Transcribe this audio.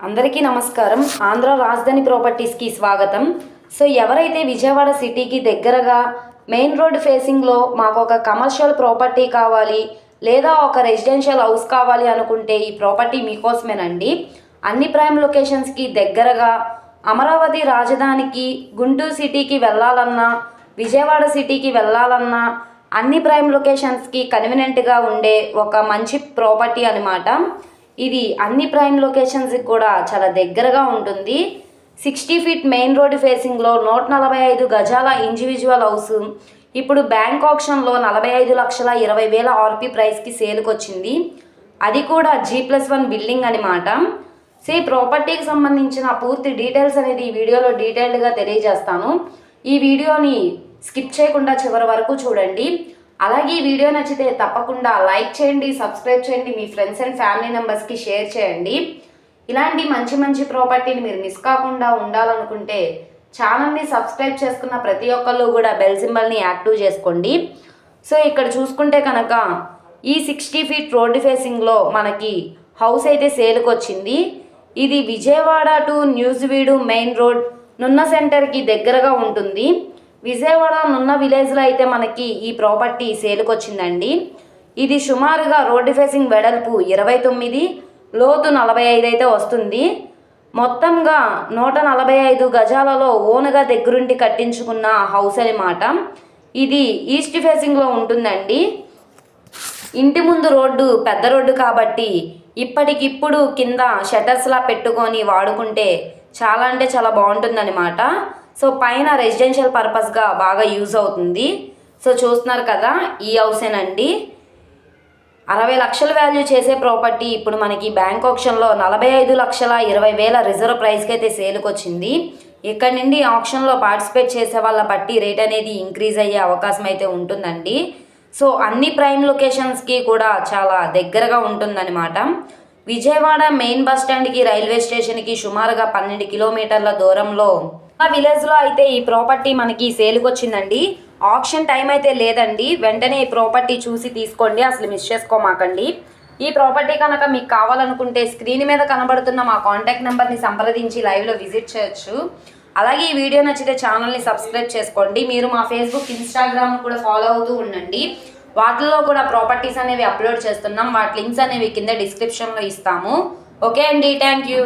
అందరికీ నమస్కారం. ఆంధ్ర రాజధాని ప్రాపర్టీస్కి స్వాగతం. సో ఎవరైతే విజయవాడ సిటీకి దగ్గరగా మెయిన్ రోడ్ ఫేసింగ్లో మాకు ఒక కమర్షియల్ ప్రాపర్టీ కావాలి లేదా ఒక రెసిడెన్షియల్ హౌస్ కావాలి అనుకుంటే ఈ ప్రాపర్టీ మీకోసమేనండి. అన్ని ప్రైమ్ లొకేషన్స్కి దగ్గరగా అమరావతి రాజధానికి గుంటూరు సిటీకి వెళ్ళాలన్నా విజయవాడ సిటీకి వెళ్ళాలన్నా అన్ని ప్రైమ్ లొకేషన్స్కి కన్వీనెంట్గా ఉండే ఒక మంచి ప్రాపర్టీ అనమాట ఇది అన్ని ప్రైమ్ లొకేషన్స్కి కూడా చాలా దగ్గరగా ఉంటుంది. సిక్స్టీ ఫీట్ మెయిన్ రోడ్ ఫేసింగ్లో నూట నలభై ఐదు గజాల ఇండివిజువల్ హౌస్ ఇప్పుడు బ్యాంక్ ఆప్షన్లో నలభై ఐదు లక్షల ఇరవై వేల ఆర్పీ ప్రైస్కి సేల్కి వచ్చింది. అది కూడా జీ ప్లస్ వన్ బిల్డింగ్ అనమాట సో ఈ ప్రాపర్టీకి సంబంధించిన పూర్తి డీటెయిల్స్ అనేది ఈ వీడియోలో డీటెయిల్డ్గా తెలియజేస్తాను. ఈ వీడియోని స్కిప్ చేయకుండా చివరి వరకు చూడండి. అలాగే ఈ వీడియో నచ్చితే తప్పకుండా లైక్ చేయండి సబ్స్క్రైబ్ చేయండి మీ ఫ్రెండ్స్ అండ్ ఫ్యామిలీ మెంబర్స్కి షేర్ చేయండి. ఇలాంటి మంచి మంచి ప్రాపర్టీని మీరు మిస్ కాకుండా ఉండాలనుకుంటే ఛానల్ని సబ్స్క్రైబ్ చేసుకున్న ప్రతి ఒక్కళ్ళు కూడా బెల్ సింబల్ని యాక్టివ్ చేసుకోండి. సో ఇక్కడ చూసుకుంటే కనుక ఈ సిక్స్టీ ఫీట్ రోడ్డు ఫేసింగ్లో మనకి హౌస్ అయితే సేల్కి వచ్చింది. ఇది Vijayawada to Nuzvid main road Nunna సెంటర్కి దగ్గరగా ఉంటుంది. విజయవాడ నున్న విలేజ్లో అయితే మనకి ఈ ప్రాపర్టీ సేల్కి వచ్చిందండి ఇది సుమారుగా రోడ్డు ఫేసింగ్ వెడల్పు ఇరవై తొమ్మిది లోతు నలభై ఐదు అయితే వస్తుంది. మొత్తంగా నూట నలభై ఐదు గజాలలో ఓనుగా దగ్గరుండి కట్టించుకున్న హౌస్ అనమాట ఇది ఈస్ట్ ఫేసింగ్లో ఉంటుందండి. ఇంటి ముందు రోడ్డు పెద్ద రోడ్డు కాబట్టి ఇప్పటికిప్పుడు కింద షటర్స్లా పెట్టుకొని వాడుకుంటే చాలా అంటే చాలా బాగుంటుందన్నమాట. సో పైన రెసిడెన్షియల్ పర్పస్గా బాగా యూజ్ అవుతుంది. సో చూస్తున్నారు కదా ఈ హౌసేనండి అరవై లక్షల వాల్యూ చేసే ప్రాపర్టీ ఇప్పుడు మనకి బ్యాంక్ ఆప్షన్లో నలభై ఐదు లక్షల ఇరవై వేల రిజర్వ్ ప్రైస్కి అయితే సేల్కి వచ్చింది. ఇక్కడ నుండి ఆప్షన్లో పార్టిసిపేట్ చేసే వాళ్ళ బట్టి రేట్ అనేది ఇంక్రీజ్ అయ్యే అవకాశం అయితే ఉంటుందండి. సో అన్ని ప్రైమ్ లొకేషన్స్కి కూడా చాలా దగ్గరగా ఉంటుందన్నమాట. విజయవాడ మెయిన్ బస్ స్టాండ్కి రైల్వే స్టేషన్కి సుమారుగా పన్నెండు కిలోమీటర్ల దూరంలో మా విలేజ్లో అయితే ఈ ప్రాపర్టీ మనకి సేల్కి వచ్చిందండి ఆప్షన్ టైం అయితే లేదండి. వెంటనే ఈ ప్రాపర్టీ చూసి తీసుకోండి. అసలు మిస్ చేసుకోమాకండి. ఈ ప్రాపర్టీ కనుక మీకు కావాలనుకుంటే స్క్రీన్ మీద కనబడుతున్న మా కాంటాక్ట్ నెంబర్ని సంప్రదించి లైవ్లో విజిట్ చేయొచ్చు. అలాగే ఈ వీడియో నచ్చితే ఛానల్ని సబ్స్క్రైబ్ చేసుకోండి. మీరు మా ఫేస్బుక్ ఇన్స్టాగ్రామ్ కూడా ఫాలో అవుతూ ఉండండి. వాటిల్లో కూడా ప్రాపర్టీస్ అనేవి అప్లోడ్ చేస్తున్నాం. వాటి లింక్స్ అనేవి కింద డిస్క్రిప్షన్లో ఇస్తాము. ఓకే అండి. Thank you